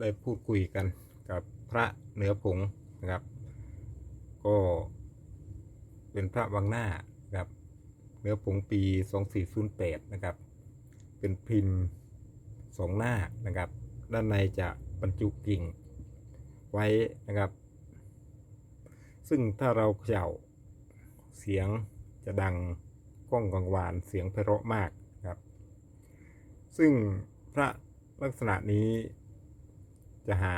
ได้พูดคุยกันกับพระเหนือผงนะครับ ก็เป็นพระวังหน้านะครับเหนือผงปี 2408 นะครับ เป็นพิมพ์สองหน้านะครับ ด้านในจะบรรจุกิ่งไว้นะครับ ซึ่งถ้าเราเขย่าเสียงจะดังก้องกังวานเสียงไพเราะมากครับ ซึ่งพระลักษณะนี้ จะหา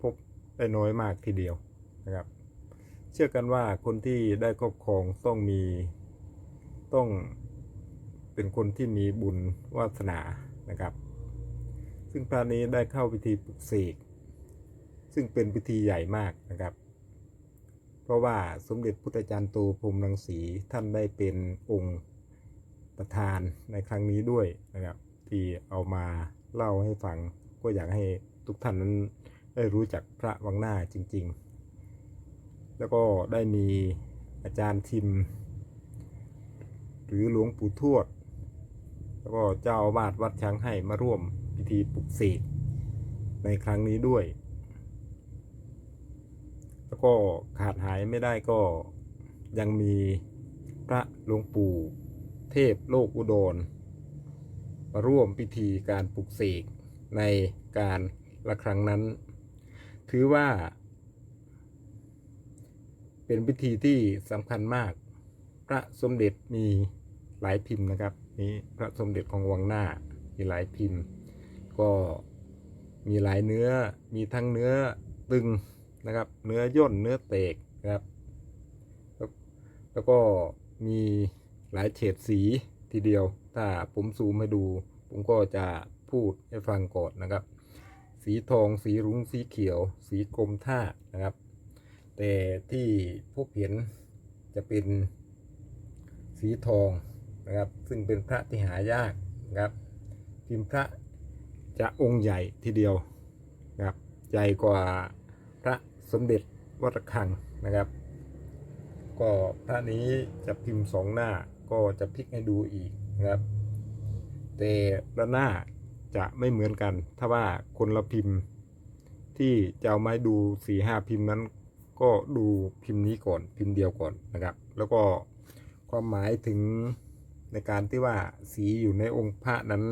พบได้น้อยมากทีเดียวนะครับ เชื่อกันว่าคนที่ได้ครอบครองต้องมีต้องเป็นคนที่มีบุญวาสนานะครับ ซึ่งพระนี้ได้เข้าพิธีปลุกเสกซึ่งเป็นพิธีใหญ่มากนะครับ เพราะว่าสมเด็จพุทธจารย์โตพรมรังสีท่านได้เป็นองค์ประธานในครั้งนี้ด้วยนะครับ ที่เอามาเล่าให้ฟังก็อยากให้ ทุกท่านนั้นได้รู้จักพระวังหน้าจริง ๆ แล้วก็ได้มีอาจารย์ทิม หรือหลวงปู่ทวด แล้วก็เจ้าอาวาสวัดช้างให้มาร่วมพิธีปลุกเสกในครั้งนี้ด้วย แล้วก็ขาดหายไม่ได้ก็ยังมีพระหลวงปู่เทพโลกอุดรมาร่วมพิธีการปลุกเสกในการ ละครั้งนั้น ถือว่า เป็นพิธีที่สำคัญมาก พระสมเด็จมีหลายพิมพ์นะครับ นี่พระสมเด็จของวังหน้ามีหลายพิมพ์ ก็มีหลายเนื้อมีทั้งเนื้อตึงนะครับ เนื้อย่นเนื้อเตกนะครับ แล้วแล้วก็มีหลายเฉดสีทีเดียว ถ้าผมซูมให้ดู ผมก็จะพูดให้ฟังก่อนนะครับ สีทอง สีรุ้ง สีเขียว สีกรมท่านะครับ แต่ที่พบเห็นจะเป็นสีทองนะครับ ซึ่งเป็นพระที่หายากนะครับ พิมพ์พระจะองค์ใหญ่ทีเดียวนะครับ ใหญ่กว่าพระสมเด็จวัดระฆังนะครับ ก็พระนี้จะพิมพ์สองหน้าก็จะพลิกให้ดูอีกนะครับ แต่ละหน้า จะไม่เหมือนกัน ถ้าว่าคนละพิมพ์ที่จะเอาไม้ดูสีห้าพิมพ์นั้น ก็ดูพิมพ์นี้ก่อนพิมพ์เดียวก่อนนะครับ แล้วก็ความหมายถึงในการที่ว่าสีอยู่ในองค์พระนั้น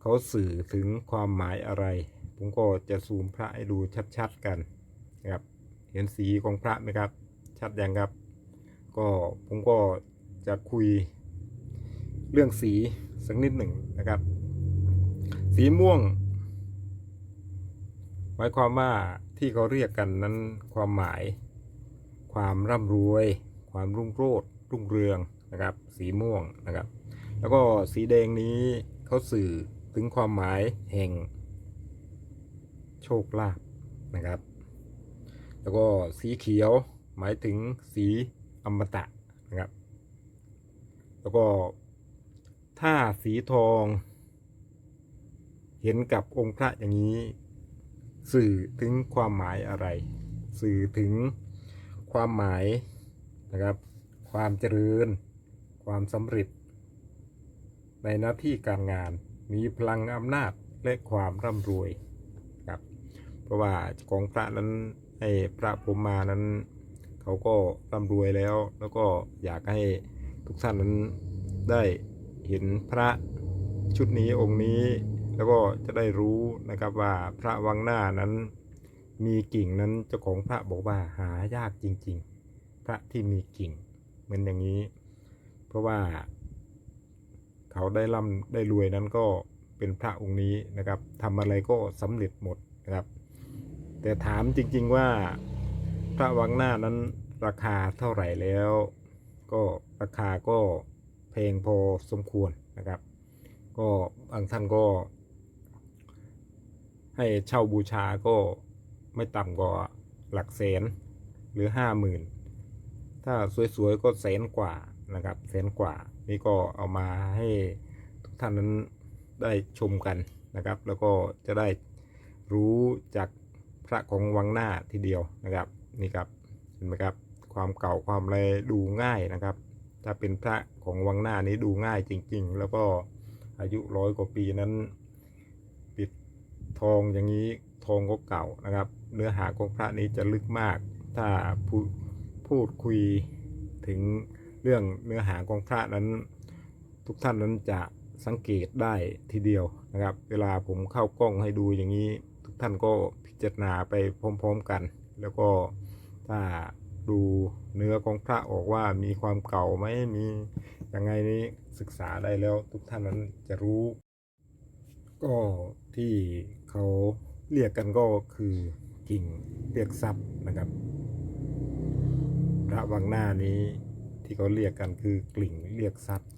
เขาสื่อถึงความหมายอะไร ผมก็จะซูมพระให้ดูชัดๆกันนะครับ เห็นสีของพระไหมครับ ชัดยังครับ ก็ผมก็จะคุยเรื่องสีสักนิดหนึ่งนะครับ สีม่วง หมายความว่าที่เขาเรียกกันนั้นความหมาย ความร่ำรวย ความรุ่งโรจน์รุ่งเรืองนะครับ สีม่วงนะครับ แล้วก็สีแดงนี้เขาสื่อถึงความหมายแห่ง โชคลาภนะครับ แล้วก็สีเขียวหมายถึงสีอมตะนะครับ แล้วก็ถ้าสีทอง เห็นกับองค์พระอย่างนี้ สื่อถึงความหมายอะไร สื่อถึงความหมายนะครับ ความเจริญ ความสำเร็จ ในหน้าที่การงานมีพลังอำนาจและความร่ำรวยครับ เพราะว่าของพระนั้นให้พระผมมานั้น เขาก็ร่ำรวยแล้ว แล้วก็อยากให้ทุกท่านนั้นได้เห็นพระชุดนี้องค์นี้ แล้วก็จะได้รู้นะครับว่าพระวังหน้านั้นมีกิ่งนั้นเจ้าของพระบอกว่าหายากจริง ๆ พระที่มีกิ่งเหมือนอย่างนี้ เพราะว่า เขาได้ร่ำได้รวยนั้นก็เป็นพระองค์นี้นะครับทำอะไรก็สำเร็จหมดนะครับ แต่ถามจริง ๆว่าพระวังหน้านั้นราคาเท่าไหร่แล้ว ก็ราคาก็แพงพอสมควรนะครับ ก็บางท่านก็ ให้เช่าบูชาก็ไม่ต่ำกว่าหลักแสนหรือห้าหมื่นถ้าสวยๆก็แสนกว่านะครับแสนกว่า นี่ก็เอามาให้ทุกท่านนั้นได้ชมกันนะครับ แล้วก็จะได้รู้จากพระของวังหน้าทีเดียวนะครับนี่ครับเห็นไหมครับความเก่าความอะไรดูง่ายนะครับ ถ้าเป็นพระของวังหน้านี้ดูง่ายจริง ๆ แล้วก็อายุร้อยกว่าปีนั้น องอย่างนี้ทองก็เก่านะครับ เนื้อหาของพระนี้จะลึกมาก ถ้าพูพูดคุยถึงเรื่องเนื้อหาของพระนั้น ทุกท่านนั้นจะสังเกตได้ทีเดียวนะครับ เวลาผมเข้ากล้องให้ดูอย่างนี้ ทุกท่านก็พิจารณาไปพร้อมๆกัน แล้วก็ถ้าดูเนื้อของพระออกว่ามีความเก่าไหมมียังไงนี้ศึกษาได้แล้วทุกท่านนั้นจะรู้ ก็ที่เขาเรียกกันก็คือกิ่งเรียกทรัพย์นะครับ พระวังหน้านี้ที่เขาเรียกกันคือกลิ่งเรียกทรัพย์